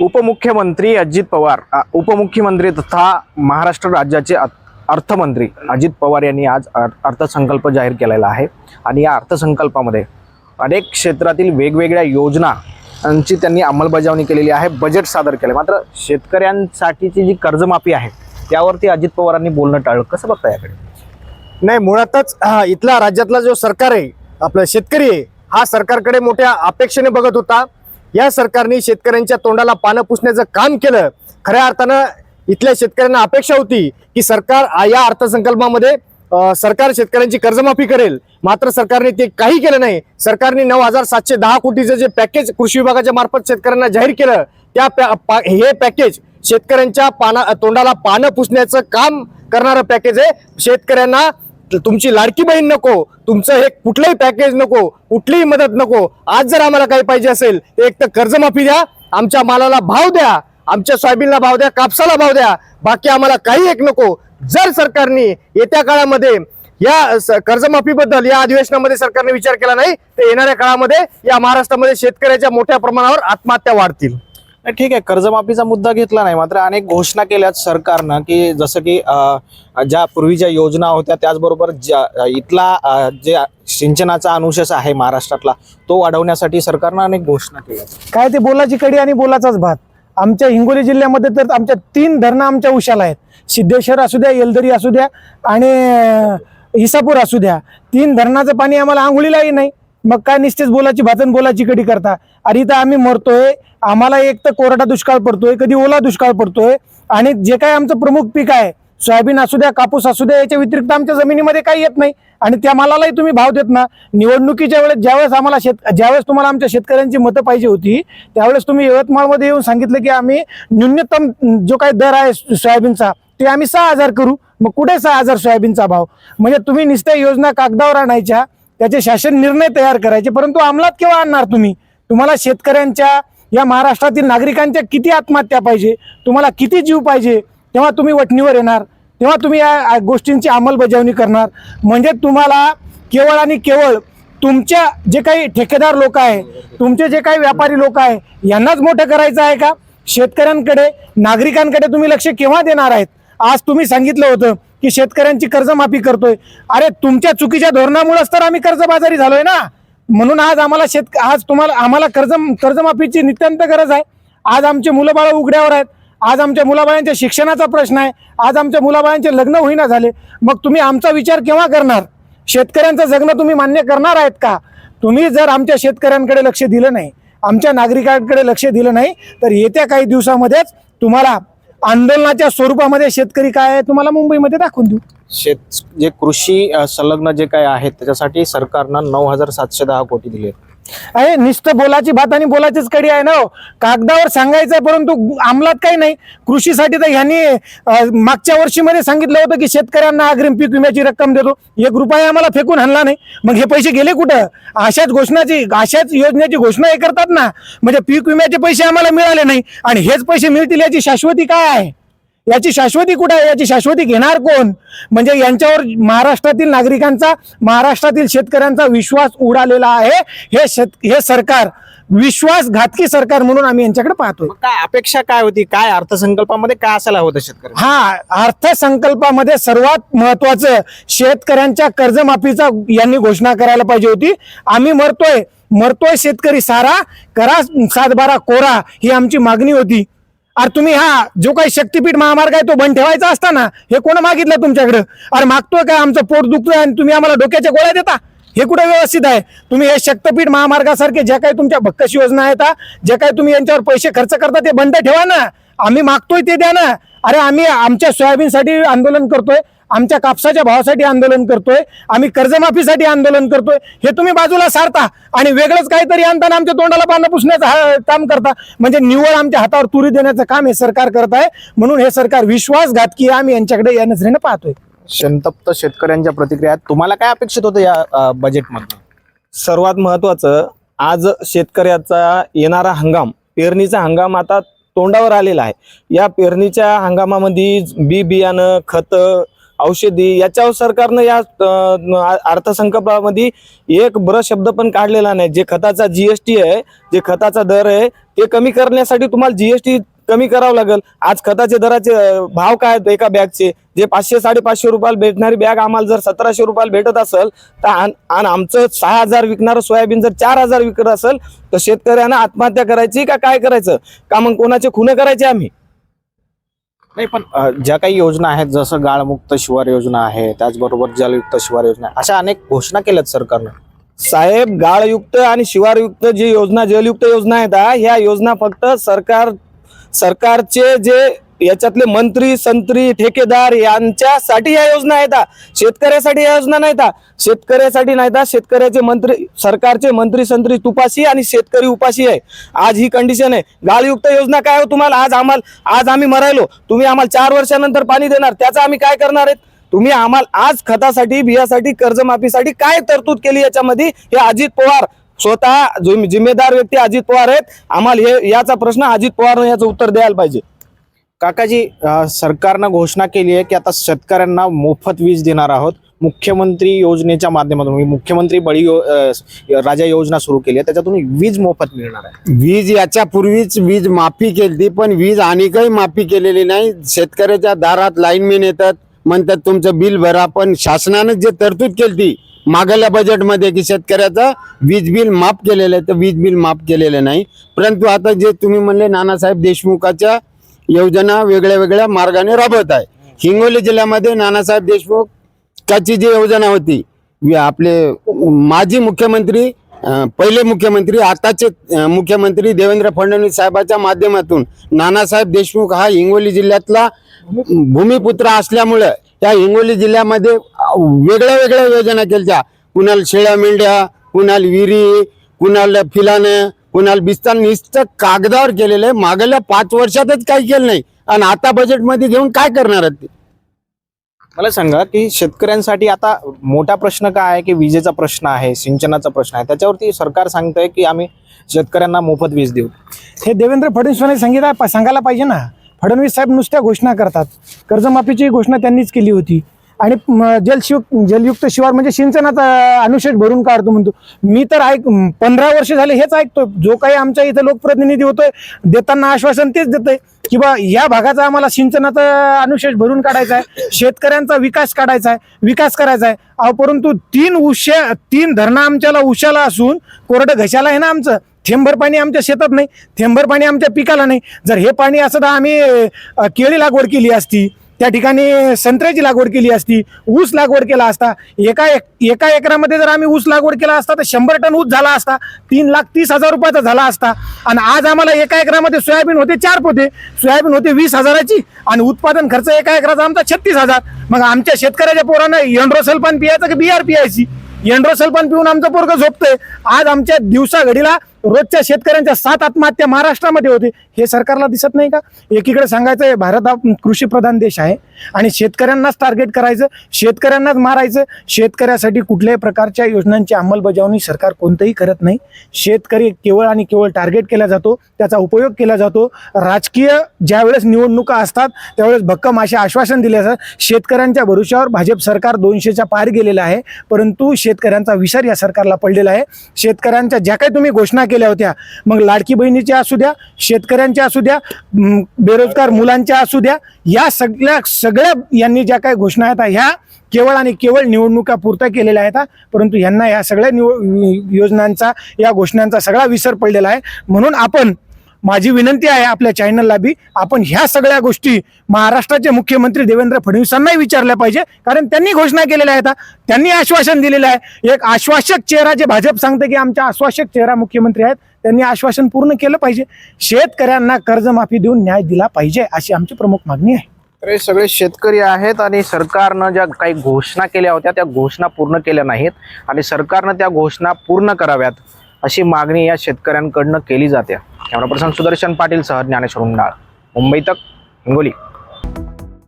उपमुख्यमंत्री अजित पवार उपमुख्यमंत्री तथा महाराष्ट्र राज्याचे अर्थमंत्री अजित पवार यांनी आज अर्थसंकल्प जाहीर केलेला आहे. आणि या अर्थसंकल्पामध्ये अनेक क्षेत्रातील वेगवेगळ्या योजनांची त्यांनी अंमलबजावणी केलेली आहे बजेट सादर केले. मात्र शेतकऱ्यांसाठीची जी कर्जमाफी आहे त्यावरती अजित पवारांनी बोलणं टाळलं. कसं बघता याकडे? नाही मुळातच इथला राज्यातला जो सरकार आहे आपलं शेतकरी आहे हा सरकारकडे मोठ्या अपेक्षेने बघत होता. या सरकारने शेतकऱ्यांच्या तोंडाला पानं पुसण्याचं काम केलं. खऱ्या अर्थानं इथल्या शेतकऱ्यांना अपेक्षा होती की सरकार या अर्थसंकल्पामध्ये सरकार शेतकऱ्यांची कर्जमाफी करेल. मात्र सरकारने ते काही केलं नाही. सरकारने नऊ हजार सातशे दहा कोटीचं जे पॅकेज कृषी विभागाच्या मार्फत शेतकऱ्यांना जाहीर केलं त्या पॅ- पा- हे पॅकेज शेतकऱ्यांच्या पाना तोंडाला पानं पुसण्याचं काम करणारं पॅकेज आहे. शेतकऱ्यांना तुमची लाडकी बहीण नको तुमचं हे कुठलंही पॅकेज नको कुठलीही मदत नको. आज जर आम्हाला काही पाहिजे असेल तर एक तर कर्जमाफी द्या आमच्या मालाला भाव द्या आमच्या सोयाबीनला भाव द्या कापसाला भाव द्या. बाकी आम्हाला काही एक नको. जर सरकारने येत्या काळामध्ये या कर्जमाफीबद्दल या अधिवेशनामध्ये सरकारने विचार केला नाही तर येणाऱ्या काळामध्ये या महाराष्ट्रामध्ये शेतकऱ्याच्या मोठ्या प्रमाणावर आत्महत्या वाढतील. ठीक आहे कर्जमाफीचा मुद्दा घेतला नाही मात्र अनेक घोषणा केल्यात सरकारनं की जसं की अ, ज्या पूर्वीच्या योजना होत्या त्याचबरोबर ज्या इथला जे सिंचनाचा अनुशेष आहे महाराष्ट्रातला तो वाढवण्यासाठी सरकारनं अनेक घोषणा केल्या काय ते बोलाची कडी आणि बोलाचाच भात. आमच्या हिंगोली जिल्ह्यामध्ये तर आमच्या तीन धरणं आमच्या उशाला आहेत. सिद्धेश्वर असू द्या येलदरी असू द्या आणि इसापूर असू द्या. तीन धरणाचं पाणी आम्हाला आंघोळीलाही नाही. मग काय निश्चित बोलाची भाजन बोलाची कडी करता? अरे इथं आम्ही मरतोय आम्हाला एक तर कोरडा दुष्काळ पडतोय कधी ओला दुष्काळ पडतोय आणि जे काय आमचं प्रमुख पीक आहे सोयाबीन असू द्या कापूस असू द्या याच्या व्यतिरिक्त आमच्या जमिनीमध्ये काही येत नाही. आणि त्या मालालाही तुम्ही भाव देत ना. निवडणुकीच्या वेळेस ज्यावेळेस आम्हाला शेत ज्यावेळेस तुम्हाला आमच्या शेतकऱ्यांची मतं पाहिजे होती त्यावेळेस तुम्ही यवतमाळमध्ये येऊन सांगितलं की आम्ही न्यूनतम जो काही दर आहे सोयाबीनचा ते आम्ही सहा हजार करू. मग कुठे सहा हजार सोयाबीनचा भाव? म्हणजे तुम्ही नुसत्या योजना कागदावर आणायच्या त्याचे शासन निर्णय तयार करायचे. परंतु अंमलात केव्हा आणणार तुम्ही? तुम्हाला शेतकऱ्यांच्या या महाराष्ट्रातील नागरिकांच्या किती आत्महत्या पाहिजे? तुम्हाला किती जीव पाहिजे? तेव्हा तुम्ही वटणीवर येणार. तेव्हा तुम्ही या गोष्टींची अंमलबजावणी करणार. म्हणजे तुम्हाला केवळ आणि केवळ तुमच्या जे काही ठेकेदार लोक आहे तुमचे जे काही व्यापारी लोक आहे यांनाच मोठं करायचं आहे का? शेतकऱ्यांकडे नागरिकांकडे तुम्ही लक्ष केव्हा देणार आहेत? आज तुम्ही सांगितलं होतं की शेतकऱ्यांची कर्जमाफी करतोय. अरे तुमच्या चुकीच्या धोरणामुळेच तर आम्ही कर्जबाजारी झालोय ना. म्हणून आज आम्हाला शेत आज तुम्हाला आम्हाला कर्ज कर्जमाफीची नित्यंत गरज आहे. आज आमचे मुलंबाळं उघड्यावर आहेत. आज आमच्या मुलाबाळांच्या शिक्षणाचा प्रश्न आहे. आज आमच्या मुलाबाळांचे लग्न होईना झाले. मग तुम्ही आमचा विचार केव्हा करणार? शेतकऱ्यांचं जगणं तुम्ही मान्य करणार आहेत का? तुम्ही जर आमच्या शेतकऱ्यांकडे लक्ष दिलं नाही आमच्या नागरिकांकडे लक्ष दिलं नाही तर येत्या काही दिवसामध्येच तुम्हाला आंदोलनाच्या स्वरूपामध्ये शेतकरी काय आहे तुम्हाला मुंबईमध्ये दाखवून देऊ. शेत जे कृषी संलग्न जे काय आहेत त्याच्यासाठी सरकारनं नऊ हजार सातशे दहा कोटी दिले अरे नुसतं बोलाची भात आणि बोलाचीच कडी आहे ना हो. कागदावर सांगायचं परंतु अंमलात काही नाही. कृषीसाठी तर ह्यांनी मागच्या वर्षीमध्ये सांगितलं होतं की शेतकऱ्यांना अग्रिम पीक विम्याची रक्कम देतो. एक रुपया आम्हाला फेकून आणला नाही. मग हे पैसे गेले कुठं? अशाच घोषणाची अशाच योजनेची घोषणा हे करतात ना. म्हणजे पीक विम्याचे पैसे आम्हाला मिळाले नाही. आणि हेच पैसे मिळतील याची शाश्वती काय आहे? याची शाश्वती कुठे आहे? याची शाश्वती घेणार कोण? म्हणजे यांच्यावर महाराष्ट्रातील नागरिकांचा महाराष्ट्रातील शेतकऱ्यांचा विश्वास उडालेला आहे. हे शेत हे सरकार विश्वासघातकी सरकार म्हणून आम्ही यांच्याकडे पाहतोय. काय अपेक्षा काय होती? काय अर्थसंकल्पामध्ये काय असायला होतं शेतकरी हा अर्थसंकल्पामध्ये सर्वात महत्वाचं शेतकऱ्यांच्या कर्जमाफीचा यांनी घोषणा करायला पाहिजे होती. आम्ही मरतोय. मरतोय शेतकरी सारा. करा सातबारा कोरा ही आमची मागणी होती. अरे तुम्ही हा जो काही शक्तीपीठ महामार्ग आहे तो बंद ठेवायचा असताना हे कोण मागितलं तुमच्याकडे? अरे मागतोय काय आमचं पोट दुखतोय आणि तुम्ही आम्हाला डोक्याच्या गोळ्या देता? हे कुठे व्यवस्थित आहे? तुम्ही हे शक्तपीठ महामार्गासारखे ज्या काही तुमच्या भक्कश योजना आहेत ज्या जे काही तुम्ही यांच्यावर पैसे खर्च करता ते बंद ठेवा ना. आम्ही मागतोय ते द्या ना. अरे आम्ही आमच्या सोयाबीनसाठी आंदोलन करतोय. आमच्या कापसाच्या भावासाठी आंदोलन करतोय आम्ही कर्जमाफीसाठी आंदोलन करतोय हे तुम्ही बाजूला सारता आणि वेगळंच काहीतरी आणताना आमच्या तोंडाला पानं पुसण्याचं हा- काम करता म्हणजे निवड आमच्या हातावर तुरी देण्याचं काम हे सरकार करत आहे म्हणून हे सरकार विश्वासघातकी आहे. आम्ही यांच्याकडे या नजरेनं पाहतोय संतप्त शेतकऱ्यांच्या प्रतिक्रिया. तुम्हाला काय अपेक्षित होतं या बजेटमधनं सर्वात महत्वाचं आज शेतकऱ्याचा येणारा हंगाम पेरणीचा हंगाम आता तोंडावर आलेला आहे या पेरणीच्या हंगामामध्ये बी बियाणं खत औषधी याच्यावर सरकारनं या अर्थसंकल्पामध्ये एक ब्र शब्द पण काढलेला नाही. जे खताचा जीएसटी आहे जे खताचा दर आहे ते कमी करण्यासाठी तुम्हाला जीएसटी कमी करावं लागेल. आज खताचे दराचे भाव काय आहेत एका बॅगचे? जे पाचशे साडेपाचशे रुपयाला भेटणारी बॅग आम्हाला जर सतराशे रुपयाला भेटत असेल तर आणि आमचं सहा हजार विकणारं सोयाबीन जर चार हजार विकत असेल तर शेतकऱ्यांना आत्महत्या करायची का काय करायचं? का मग कोणाचे खुनं करायचे आम्ही? नाही पण ज्या काही योजना आहेत जसं गाळमुक्त शिवार योजना आहे त्याचबरोबर जलयुक्त शिवार योजना अशा अनेक घोषणा केल्यात सरकारनं. साहेब गाळयुक्त आणि शिवारयुक्त जी योजना जलयुक्त योजना आहेत ह्या योजना फक्त सरकार सरकारचे जे याच्यातले मंत्री संत्री ठेकेदार यांच्यासाठी ह्या योजना आहेत शेतकऱ्यासाठी ह्या योजना नाहीत शेतकऱ्यासाठी नाहीत शेतकऱ्याचे मंत्री सरकारचे मंत्री संत्री तुपाशी आणि शेतकरी उपाशी आहे. आज ही कंडिशन आहे. गाळयुक्त योजना काय हो तुम्हाला? आज आम्हाला आज आम्ही मरायलो. तुम्ही आम्हाला चार वर्षानंतर पाणी देणार. त्याचं आम्ही काय करणार आहेत? तुम्ही आम्हाला आज खतासाठी बियासाठी कर्जमाफीसाठी काय तरतूद केली याच्यामध्ये? हे अजित पवार. स्वतः जिम्मेदार व्यक्ती अजित पवार आहेत. आम्हाला हे याचा प्रश्न अजित पवार याचं उत्तर द्यायला पाहिजे. काकाजी सरकारनं घोषणा केली आहे की आता शेतकऱ्यांना मोफत वीज देणार आहोत. मुख्यमंत्री योजनेच्या माध्यमातून म्हणजे मुख्यमंत्री बळी यो- राजा योजना सुरू केली आहे. त्याच्यातून वीज मोफत मिळणार आहे. वीज याच्या पूर्वीच वीज माफी केली पण वीज आणिकही माफी केलेली नाही. शेतकऱ्याच्या दारात लाईनमॅन येतात म्हणतात तुमचं बिल भरा. पण शासनानं जे तरतूद केली मागल्या बजेटमध्ये की शेतकऱ्याचं वीज बिल माफ केलेलं आहे तर वीज बिल माफ केलेलं नाही. परंतु आता जे तुम्ही म्हणले नानासाहेब देशमुखाच्या योजना वेगळ्या वेगळ्या मार्गाने राबवत आहे. हिंगोली जिल्ह्यामध्ये नानासाहेब देशमुख त्याची जी योजना होती आपले माजी मुख्यमंत्री पहिले मुख्यमंत्री आताचे मुख्यमंत्री देवेंद्र फडणवीस साहेबाच्या माध्यमातून नानासाहेब देशमुख हा हिंगोली जिल्ह्यातला भूमिपुत्र असल्यामुळं त्या हिंगोली जिल्ह्यामध्ये वेगळ्या वेगळ्या योजना केल्या. कुणाला शेळ्या मेंढ्या कुणाला विहिरी कुणाला फिलानं कुणाला बिस्तान नुसतं कागदावर केलेलं आहे. मागल्या पाच वर्षातच काही केलं नाही. आणि आता बजेटमध्ये घेऊन काय करणार आहेत ते? मला सांगा की शेतकऱ्यांसाठी आता मोठा प्रश्न काय आहे की विजेचा प्रश्न आहे सिंचनाचा प्रश्न आहे. त्याच्यावरती सरकार सांगतंय की आम्ही शेतकऱ्यांना मोफत वीज देऊ. हे देवेंद्र फडणवीसांनी सांगितलं सांगायला पाहिजे ना. फडणवीस साहेब नुसत्या घोषणा करतात. कर्जमाफीची घोषणा त्यांनीच केली होती. आणि जलशिव जलयुक्त शिवार म्हणजे सिंचनाचा अनुशेष भरून काढतो म्हणतो. मी तर ऐक पंधरा वर्ष झाले हेच ऐकतो जो काही आमच्या इथं लोकप्रतिनिधी होतोय देताना आश्वासन तेच देतंय की बा या भागाचा आम्हाला सिंचनाचा अनुशेष भरून काढायचा आहे शेतकऱ्यांचा विकास काढायचा आहे विकास करायचा आहे. अहो परंतु तीन उश्या तीन धरणं आमच्याला उशाला असून कोरडं घशाला आहे ना आमचं. थेंबर पाणी आमच्या शेतात नाही थेंबर पाणी आमच्या पिकाला नाही. जर हे पाणी असं तर आम्ही केळी लागवड केली असती त्या ठिकाणी संत्र्याची लागवड केली असती ऊस लागवड केला असता एका एक एका एकरामध्ये जर आम्ही ऊस लागवड केला असता तर शंभर टन ऊस झाला असता तीन लाख तीस हजार रुपयाचा झाला असता. आणि आज आम्हाला एका एकरामध्ये सोयाबीन होते चार पोते सोयाबीन होते वीस हजाराची आणि उत्पादन खर्च एका एकराचा आमचा छत्तीस हजार. मग आमच्या शेतकऱ्याच्या पोरांना एंड्रोसल पण पियायचं की आर पियायची एंड्रोसल पण पिऊन आमचं पोरग झोपतंय. आज आमच्या दिवसा घडीला रोजच्या शेतकऱ्यांच्या सात आत्महत्या महाराष्ट्रामध्ये होते. हे सरकारला दिसत नाही का? एकीकडे सांगायचं आहे भारत हा कृषी प्रधान देश आहे आणि शेतकऱ्यांनाच टार्गेट करायचं शेतकऱ्यांनाच मारायचं. शेतकऱ्यासाठी कुठल्याही प्रकारच्या योजनांची अंमलबजावणी सरकार कोणतंही करत नाही. शेतकरी केवळ आणि केवळ टार्गेट केला जातो त्याचा उपयोग केला जातो. राजकीय ज्यावेळेस निवडणुका असतात त्यावेळेस भक्कम असे आश्वासन दिले असतात शेतकऱ्यांच्या भरोश्यावर भाजप सरकार दोनशेच्या पार गेलेलं आहे परंतु शेतकऱ्यांचा विसर या सरकारला पडलेला आहे. शेतकऱ्यांच्या ज्या काही तुम्ही घोषणा केल्या होत्या. मग लाडकी बहिणीच्या असू द्या शेतकऱ्यांच्या असू द्या बेरोजगार मुलांच्या असू द्या या सगळ्या सगळ्या यांनी ज्या काही घोषणा आहेत ह्या केवळ आणि केवळ निवडणुका पुरत्या केलेल्या आहेत परंतु यांना या सगळ्या निव योजनांचा या घोषणांचा सगळा विसर पडलेला आहे. म्हणून आपण माझी विनंती आहे आपल्या चॅनलला बी आपण ह्या सगळ्या गोष्टी महाराष्ट्राचे मुख्यमंत्री देवेंद्र फडणवीसांनाही विचारल्या पाहिजे. कारण त्यांनी घोषणा केलेल्या आहेत त्यांनी आश्वासन दिलेलं आहे. एक आश्वासक चेहरा जे भाजप सांगते की आमच्या आश्वासक चेहरा मुख्यमंत्री आहेत त्यांनी आश्वासन पूर्ण केलं पाहिजे. शेतकऱ्यांना कर्जमाफी देऊन न्याय दिला पाहिजे अशी आमची प्रमुख मागणी आहे. तर हे सगळे शेतकरी आहेत आणि सरकारनं ज्या काही घोषणा केल्या होत्या त्या घोषणा पूर्ण केल्या नाहीत. आणि सरकारनं त्या घोषणा पूर्ण कराव्यात. अशी मागणी या शेतकऱ्यांकडनं केली जाते. कॅमेरा पर्सन सुदर्शन पाटील सह ज्ञानेश्वर उंडाळ. मुंबई तक हिंगोली.